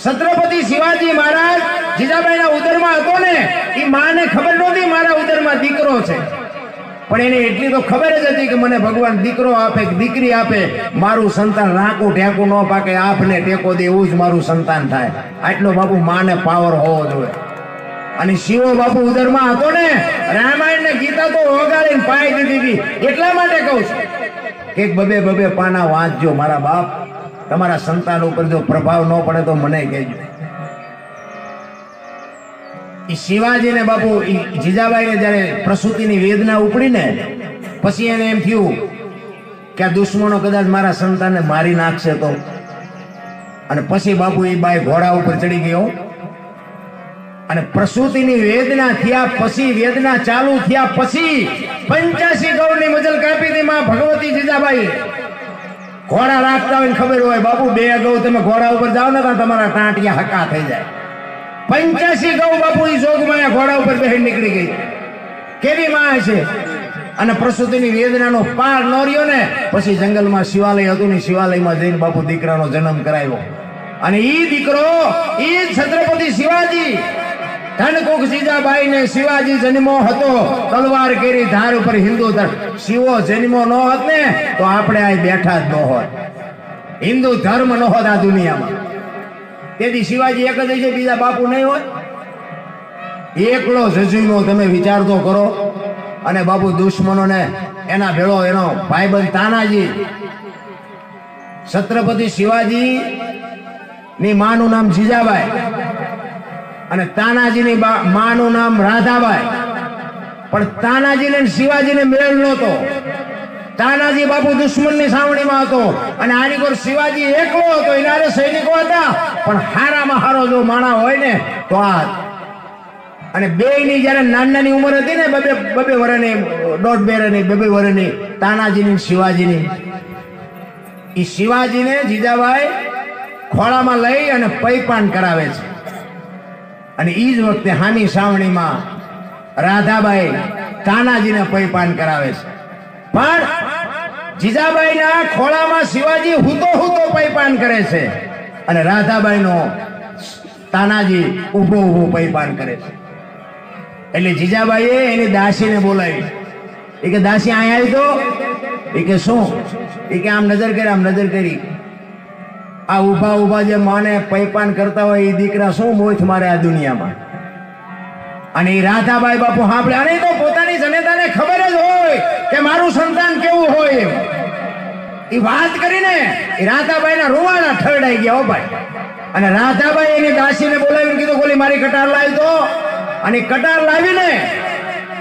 છત્રપતિ શિવાજી મહારાજ જીજાબાઈના ઉદરમાં હતો ને એ માને ખબર નહોતી મારા ઉદરમાં દીકરો છે. પણ એને એટલી તો ખબર જ હતી કે મને ભગવાન દીકરો આપે દીકરી આપે, મારું સંતાન રાકું ટેકું ન પાકે, આપને ટેકો દે, એવું જ મારું સંતાન થાય. આટલો બાપુ માને પાવર હોવો જોઈએ. અને શિવો બાપુ ઉદરમાં હતો ને રામાયણ ને ગીતા તો ઓગાળીને પાઈ દીધી હતી. એટલા માટે કહું છું કે બબે બબે પાના વાંચજો મારા બાપ. તમારા સંતાન ઉપર જો પ્રભાવ ન પડે તો મને કહેજો. ઈ શિવાજીને બાપુ જીજાબાઈને જ્યારે પ્રસૂતિની વેદના ઉપડીને, પછી એને એમ થયું કે આ દુશ્મનો કદાચ મારા સંતાનને મારી નાખશે તો. અને પછી બાપુ એ બાઈ ઘોડા ઉપર ચડી ગયો અને પ્રસૂતિની વેદના થયા પછી, વેદના ચાલુ થયા પછી પંચ્યાસી ગૌરની મજલ કાપી હતી માં ભગવતી જીજાબાઈ. ઘોડા રાખતા હોય ખબર હોય, બાપુ, બે ગૌ, તમે ઘોડા ઉપર જાઓ ને તમારા ટાંટિયા હકા થઈ જાય. પંચ્યાસી ગૌ બાપુ એ જોગમાં ઘોડા ઉપર બેહીને નીકળી ગઈ. કેવી માં છે અને પ્રસૂતિની વેદનાનો પાર ન રહ્યો ને, પછી જંગલમાં શિવાલય હતું ને, શિવાલયમાં જઈને બાપુ દીકરાનો જન્મ કરાવ્યો. અને એ દીકરો એ છત્રપતિ શિવાજી ધનકુક જીજાબાઈ ને શિવાજી જન્મો હતો. તલવાર કેરી ધાર ઉપર હિન્દુ ધર્મ. શિવો જન્મો ન હોત ને, તો આપણે આ બેઠા જ ન હોત. હિન્દુ ધર્મ ન હોત આ દુનિયામાં. તેથી શિવાજી એક જ છે, બીજા બાપુ નહીં હોય. એકલો જજુનો તમે વિચાર તો કરો. અને બાપુ દુશ્મનોને એના ભેળો, એનો ભાઈબંધ તાનાજી. છત્રપતિ શિવાજી ની માનું નામ જીજાબાઈ. અને તાનાજીની માનું નામ રાધાબાઈ. પણ તાનાજીને શિવાજીને મેળ નહોતો. તાનાજી બાપુ દુશ્મનની સાવણીમાં હતો અને આની કોર શિવાજી એકલો હતો. એના સૈનિકો હતા. પણ હારામાં હારો જો માણા હોય ને, તો આ અને બે ની જયારે નાની નાની ઉંમર હતી ને, બબે બબે વરની, દોઢ બે વર્ષની બબે વર્ષની તાનાજીની શિવાજીની. એ શિવાજીને જીજાબાઈ ખોળામાં લઈ અને પૈપાન કરાવે છે. અને એ જ વખતે હાની સાવણીમાં રાધાબાઈ તાનાજીને પૈપાન કરાવે છે. પણ જીજાબાઈના ખોળામાં શિવાજી હુતો હુતો પૈપાન કરે છે અને રાધાબાઈનો તાનાજી ઊભો ઊભો પૈપાન કરે છે. એટલે જીજાબાઈએ એની દાસીને બોલાવી. એ કે, દાસી, અહીંયા આવી તો. એ કે, શું? એ કે, આમ નજર કરી, આમ નજર કરી. આ ઊભા ઊભા જે માને પૈપાન કરતા હોય એ દીકરા શું મોથ મારે આ દુનિયામાં? અને એ રાધાબાઈ બાપુ સાંભળે અને તો પોતાની જનેતાને ખબર જ હોય કે મારું સંતાન કેવું હોય એમ. એ વાત કરીને એ રાધાબાઈના રૂવાડા ઠરડાઈ ગયા, હો ભાઈ. અને રાધાબાઈ એની દાસીને બોલાવીને કીધું, બોલી, મારી કટાર લાવી તો અને કટાર લાવીને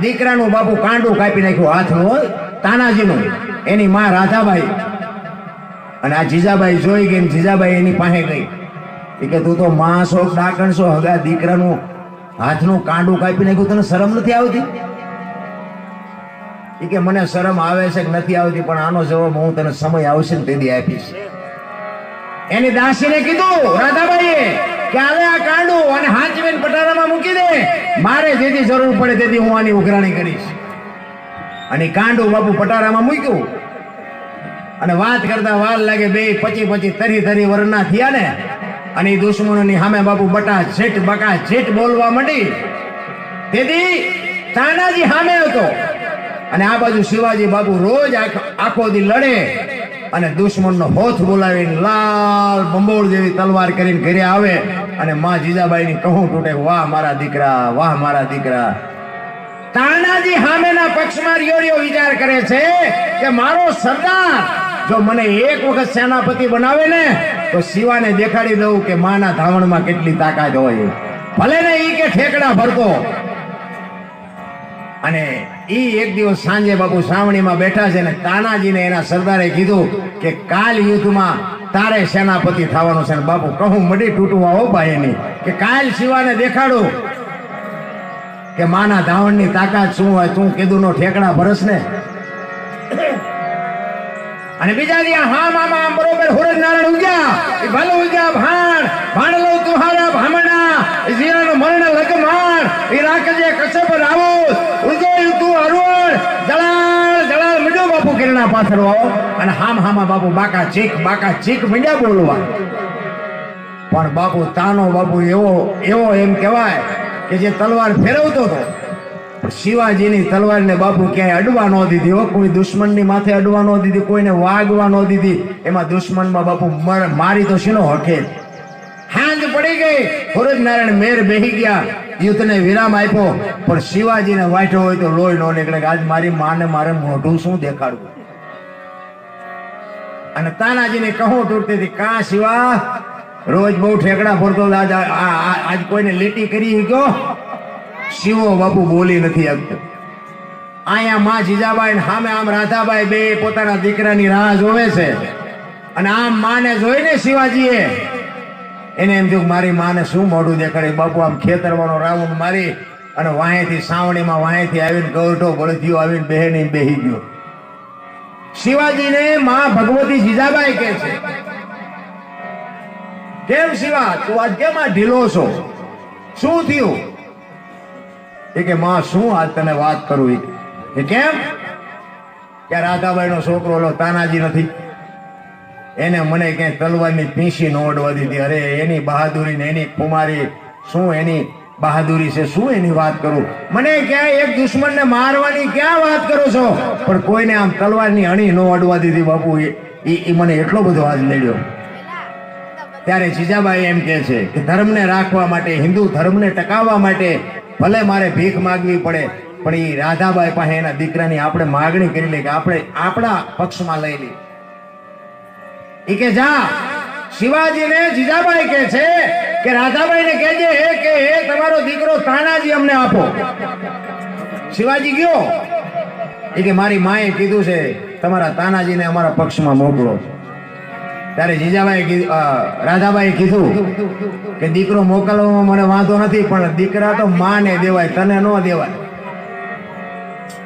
દીકરાનું બાપુ કાંડું કાપી નાખ્યું હાથનું હોય તાનાજીનું. એની માં રાધાબાઈ અને આ જીજાબાઈ જોઈ ગઈ જીજાબાઈ એની પાસે ગઈ. એ કે, તું તો માં છો ડાકણ છો હવે દીકરાનું હાથનું કાંડું કાપી નાખ્યું, તને શરમ નથી આવતી? એ કે, મને શરમ આવે છે કે નથી આવતી, પણ આનો જવાબ હું તને સમય આવશે ને તેથી આપીશ. એની દાસીને કીધું, રાધાબાઈએ, કે આવે આ કાંડું અને હાંચવીને પટારામાં મૂકી દે. મારે જેથી જરૂર પડે તેથી હું આની ઉઘરાણી કરીશ. અને કાંડું બાપુ પટારામાં મૂક્યું. અને વાત કરતા વાર લાગે બે, પચી પચી, તરી તરી વરના થયા ને. અને ઈ દુશ્મનોની સામે બાપુ બટા છેટ બકા છેટ બોલવા માંડી. તેથી તાનાજી સામે હતો. અને આ બાજુ શિવાજી બાપુ રોજ આખો- દી લડે. અને દુશ્મનનો હોથ બોલાવીને લાલ બંબોળ જેવી તલવાર કરીને ઘરે આવે. અને માં જીજાબાઈની કહું તૂટે, વાહ મારા દીકરા, વાહ મારા દીકરા. તાનાજી સામેના પક્ષમાં રિયો રિયો વિચાર કરે છે કે મારો સરદાર જો મને એક વખત સેનાપતિ બનાવે ને, તો શિવાને દેખાડી દઉં કે માના ધાવણમાં કેટલી તાકાત હોય. ભલે ને ઈ કે ઠેકડા ભરતો. અને ઈ એક દિવસ સાંજે બાપુ સાવણીમાં બેઠા છે ને તાનાજીને એના સરદારે કીધું કે કાલ યુદ્ધમાં તારે સેનાપતિ થવાનું છે બાપુ, કહું મડી તૂટવા હો ભાઈ એની કે કાલ શિવાને દેખાડું કે માના ધાવણની તાકાત શું હોય, તું કીધું નો ઠેકડા ભરસ ને. અને બીજા દી હા મામા, બરોબર, હુરજ નારાયણ ઉગ્યા. એ ભલે ઉગ્યા ભાણ ભાણ લો તુહારા ભામણા એ જીરાનો મરણ લગમાણ, એ રાખજે કશ્યપ રાવો ઉદય તું અરુણ જળાળ જળાળ મીડો બાપુ કિરણા પાછળ અને હામ હામા બાપુ, બાકા ચીક બાકા ચીક મીડ્યા બોલવા. પણ બાપુ તાનો બાપુ એવો એવો એમ કહેવાય કે જે તલવાર ફેરવતો હતો. શિવાજીની તલવારને બાપુ ક્યાંય અડવા ન દીધી હો. કોઈ દુશ્મનની માથે અડવા ન દીધી, કોઈને વાગવા ન દીધી. એમાં દુશ્મનમાં બાપુ મારી તો શીનો હકે હાંજ પડી ગઈ. ફોરજ નારાયણ મેર બેહી ગયા. યુદ્ધને વિરામ આપ્યો. પણ શિવાજીને વાંચ્યો હોય તો લોહી ન નીકળે આજ મારી માને મારે મોઢું શું દેખાડવું? અને તાનાજીને કહું તૂટતી હતી કા શિવા? રોજ બહુ ઠેકડા ફરતો આજ કોઈને લેટી કરી ગયો? શિવો બાપુ બોલી નથી આપતો. અહીંયા માં જીજાબાઈ ને સામે આમ રાધાબાઈ બે પોતાના દીકરાની રાહ જોવે છે. અને આમ માને જોઈને શિવાજીએ એને એમ થયું મારી માને શું મોઢું દેખાડે? બાપુ, આમ ખેતરવાનો રાઉન્ડ મારી અને વાંહેથી સાવણીમાં વાંહેથી આવીને ગૌઠો બળદિયો આવીને બહેની બેહી ગયો. શિવાજીને માં ભગવતી જીજાબાઈ કે છે, કેમ શિવા, તું આજ કેમ આ ઢીલો છો? શું થયું? કે, માં, શું આજ તને વાત કરું કે. એ કેમ? કે રાધાબાઈ નો છોકરો ઓલો તાનાજી નથી. એને મને ક્યાંય તલવારની પીંછી ન ઓડવા દીધી. અરે, એની બહાદુરી ને એની કુમારી, શું એની બહાદુરી છે? શું એની વાત કરું? મને ક્યાંય એક દુશ્મનને મારવાની ક્યાં વાત કરો છો? પણ કોઈને આમ તલવારની અણી ન અડવા દીધી બાપુ. એ મને એટલો બધો આજ લડ્યો ત્યારે જીજાબાઈ એમ કહે છે કે, ધર્મને રાખવા માટે, હિન્દુ ધર્મને ટકાવવા માટે ભલે મારે ભીખ માગવી પડે, પણ એ રાધાબાઈ પાસે એના દીકરાની આપણે માગણી કરી લે કે આપણે આપણા પક્ષમાં લઈ લઈએ. એ કે જા. શિવાજીને જીજાબાઈ કે છે કે રાધાબાઈને કહેજે કે હે, તમારો દીકરો તાનાજી અમને આપો. શિવાજી ગયો. એ કે મારી માએ કીધું છે, તમારા તાનાજીને અમારા પક્ષમાં મોકલો. ત્યારે જીજાબાઈ રાધાબાઈ કીધું કે દીકરો મોકલવામાં મને વાંધો નથી પણ દીકરા તો માને દેવાય તને ન દેવાય.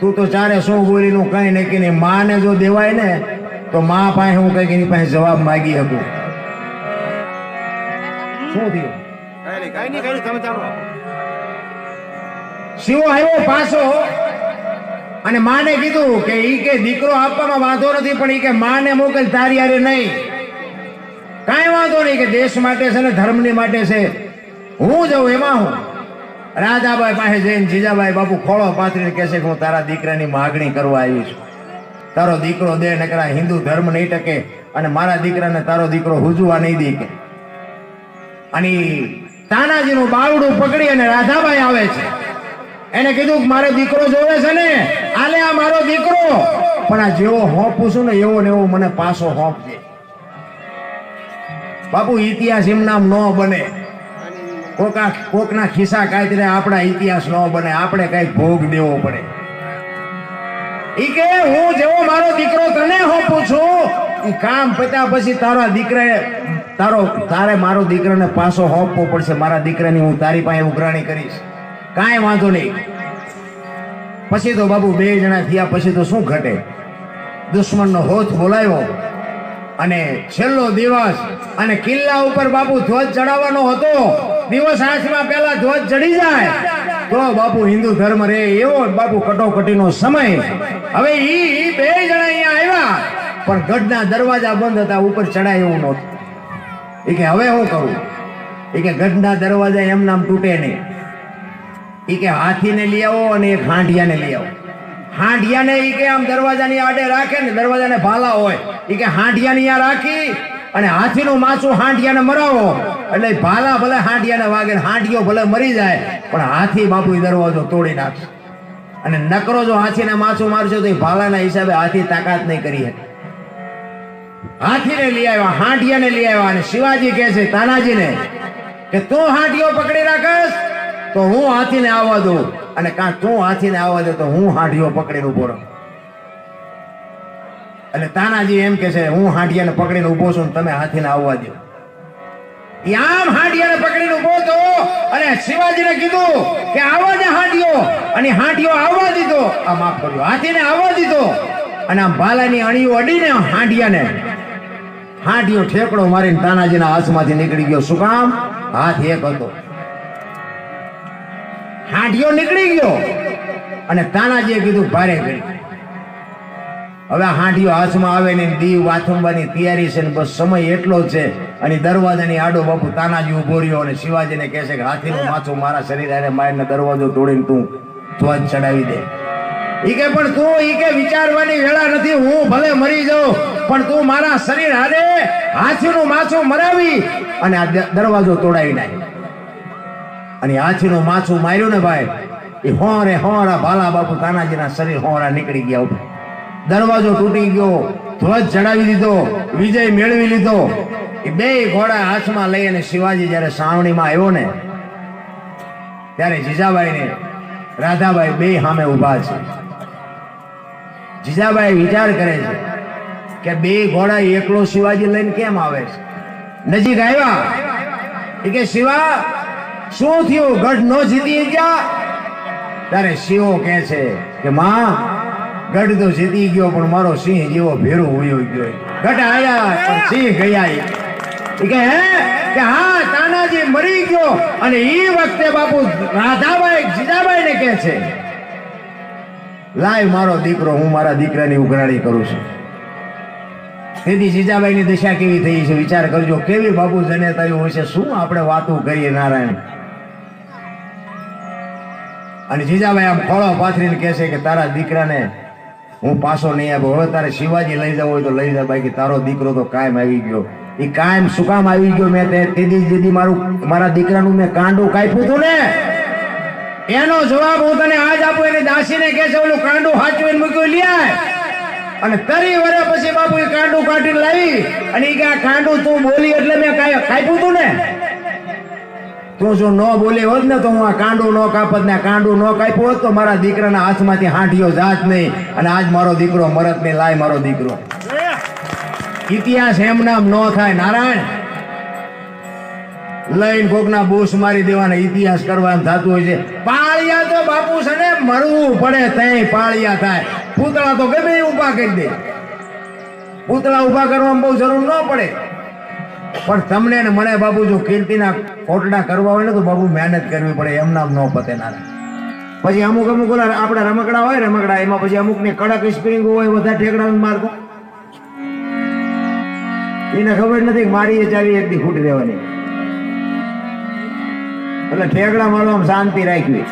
તું તો ચારે શું બોલીનું કઈ નક્કી નહીં. માને જો દેવાય ને તો મા પાસે હું કંઈક એની પાસે જવાબ માગી શકું. શું થયું? શિવો આવ્યો પાછો. અને માને કીધું કે ઈ કે દીકરો આપવામાં વાંધો નથી પણ ઈ કે માને મોકલ તારી હારે નહીં. વાંધો નહીં કે દેશ માટે છે ને ધર્મની માટે છે. હું જાઉં એમાં હું. રાજાભાઈ પાસે જઈને જીજાભાઈ બાપુ ખોળો પાથરીને કહે છે કે હું તારા દીકરાની માગણી કરવા આવી છું. તારો દીકરો દે નકરા હિન્દુ ધર્મ નહીં ટકે અને મારા દીકરાને તારો દીકરો હુજવા નહીં દે કે. અને તાનાજીનું બાવડું પકડી અને રાધાબાઈ આવે છે. એને કીધું કે મારો દીકરો જોવે છે ને, આલે આ મારો દીકરો. પણ આ જેવો હોંપું છું ને એવો ને એવો મને પાછો હોંપજે બાપુ, ઇતિહાસ એમ નામ ન બને. કોકા કોકના ખિસ્સા કાતરે આપણા ઇતિહાસ ન બને. આપણે કઈ ભોગ દેવો પડે. ઈ કે, હું જેવો મારો દીકરો તને હોપું છું ઈ કામ પત્યા પછી તારા દીકરાએ તારો તારે મારો દીકરાને પાછો હોપવો પડશે. મારા દીકરાની હું તારી પાસે ઉઘરાણી કરીશ. કાંઈ વાંધો નહીં. પછી તો બાબુ બે જણા થયા, પછી તો શું ઘટે? દુશ્મનનો હોથ બોલાવ્યો અને છેલ્લો દિવસ અને કિલ્લા ઉપર બાપુ ધ્વજ ચડાવવાનો હતો. દિવસ આઠમાં પહેલા ધ્વજ ચડી જાય. તો બાપુ હિન્દુ ધર્મ રે, એવો બાપુ કટોકટીનો સમય. હવે ઈ બે જણા અહીંયા આવ્યા, પણ ગઢના દરવાજા બંધ હતા, ઉપર ચડાય એવું નહોતું. એ કે, હવે હું કરું? એ કે, ગઢના દરવાજા એમ નામ તૂટે નહીં. એ કે, હાથીને લઈ આવો અને એક હાંઢિયાને લઈ આવો. હાંડિયાને ઈ કે આમ દરવાજાની આડે રાખે ને દરવાજાને ભાલા હોય. ઈ કે હાંડિયાને અહીંયા રાખી અને હાથીનું માથું હાંડિયાને મરાવો. એટલે ભાલા ભલે હાંડિયાને વાગે હાંડિયો ભલે મરી જાય, પણ હાથી બાપુ દરવાજો તોડી નાખે. અને નકરો જો હાથીને માથું મારશો તો એ ભાલાના હિસાબે હાથી તાકાત નહીં કરી શકે. હાથીને લઈ આવ્યા, હાંડિયાને લઈ આવ્યા અને શિવાજી કહે છે, તાનાજીને કે, તું હાંડિયો પકડી રાખસ તો હું હાથીને આવવા દઉં. અને કાં તું હાથીને આવવા દે તો હું હાંઢીઓ પકડીને ઊભો રહું. એટલે તાનાજી એમ કે છે, હું હાંઢિયાને પકડીને ઊભો છું તમે હાથીને આવવા દો આમ હાંડિયાને પકડીને ઊભો હતો અને શિવાજીને કીધું કે આવવા દે હાંડિયો અને હાંડિયો આવવા દીધો. આ માફ કર્યો હાથીને આવવા દીધો. અને આમ ભાલાની અણીઓ અડીને હાંડિયાને હાંડિયો ઠેકડો મારીને તાનાજીના હાથમાંથી નીકળી ગયો. શું કામ? હાથ એક હતો. હાંડિયો નીકળી ગયો અને તાનાજીએ કીધું, ભારે કરી હવે હાંડિયો હાથમાં આવે ને દીવ વાથંબાની તૈયારી છે ને બસ સમય એટલો છે અને દરવાજાની આડો બાપુ તાનાજી ઊભો રહ્યો અને શિવાજીને કહે છે કે હાથીનું માથું મારા શરીર આને મારીને દરવાજો તોડીને તું ધ્વજ ચડાવી દે. ઈ કે, પણ તું ઈ કે વિચારવાની વેળા નથી, હું ભલે મરી જાઉં, પણ તું મારા શરીર હારે હાથીનું માથું મરાવી અને આ દરવાજો તોડાવી નાખ. અને હાથીનું માથું માર્યું ને ભાઈ, એ હોરે હોરા ભાલા બાપુ તાનાજીના શરીર હોરા નીકળી ગયા ઉપર દરવાજો તૂટી ગયો, ધ્વજ ચડાવી દીધો, વિજય મેળવી લીધો. એ બે ઘોડા હાથમાં લઈ અને શિવાજી જ્યારે સાવણીમાં આવ્યો ને, ત્યારે જીજાબાઈ ને રાધાબાઈ બે સામે ઊભા છે. જીજાબાઈ વિચાર કરે છે કે બે ઘોડા એકલો શિવાજી લઈને કેમ આવે છે? નજીક આવ્યા? કે, શિવા શું થયું? ગઢ નો જીતી ગયા? ત્યારે શિવો કહે છે કે, માં, ગઢ તો જીતી ગયો, પણ મારો સિંહ જેવો ભેરો હોયો ગયો. ગઢ આયા, પણ સિંહ ગયા કે હે? કે હા, તાનાજી મરી ગયો. અને એ વખતે બાપુ રાધાબાઈ, જીજાબાઈ ને કહે છે, લાય મારો દીકરો, હું મારા દીકરાની ઉઘરાણી કરું છું. તેથી જીજાબાઈની દશા કેવી થઈ છે? વિચાર કરજો, કેવી બાપુ જને થયું હશે શું આપણે વાતો કરીએ નારાયણ? અને જીજાભાઈ આમ ખોળો પાથરીને કહે છે કે તારા દીકરાને હું પાછો નહીં આવ્યો હવે તારે શિવાજી લઈ જવો હોય તો લઈ જા બાકી તારો દીકરો તો કાયમ આવી ગયો. એ કાયમ શું કામ આવી ગયો મેં તે દીદી દીદી મારું, મારા દીકરાનું મેં કાંડું કાપ્યું હતું ને? એનો જવાબ હું તને આજ આપું, એને દાસીને કહે ઓલું કાંડું હાચવીને મૂક્યું લે આય. અને તરી વરે પછી બાપુ એ કાંડું કાઢીને લાવી અને એ કાંડું તું બોલી એટલે મેં કાંઈ ખાઈપું તું ને? તું જો ન બોલે હોત ને તો હું આ કાંડો ન કાપત ને કાંડું ન કાપ્યો હોત તો મારા દીકરાના હાથમાંથી હાંઠીઓ જાત નહીં. અને આજ મારો દીકરો મરત નહીં, લાય મારો દીકરો. ઇતિહાસ એમ નામ ન થાય, નારાયણ. લઈને કોકના બોસ મારી દેવાના ઇતિહાસ કરવાનું થતું હોય છે. પાળિયા તો બાપુ છે ને, મરવું પડે તઈ પાળિયા થાય. પૂતળા તો ગમે ઊભા કરી દે. પૂતળા ઊભા કરવામાં બહુ જરૂર ન પડે. પણ તમને ને મને બાબુ જો કીર્તિના કોટડા કરવા હોય ને, તો બાબુ મહેનત કરવી પડે એમ નામ ન પતે ના પછી અમુક અમુક આપણા રમકડા હોય, રમકડા, એમાં પછી અમુક ને કડક સ્પ્રિંગ હોય બધા ઠેકડા મારતો. એને ખબર નથી મારી ચાવી એક દી ફૂટી દેવાની. એટલે ઠેકડા મારવામાં શાંતિ રાખવી.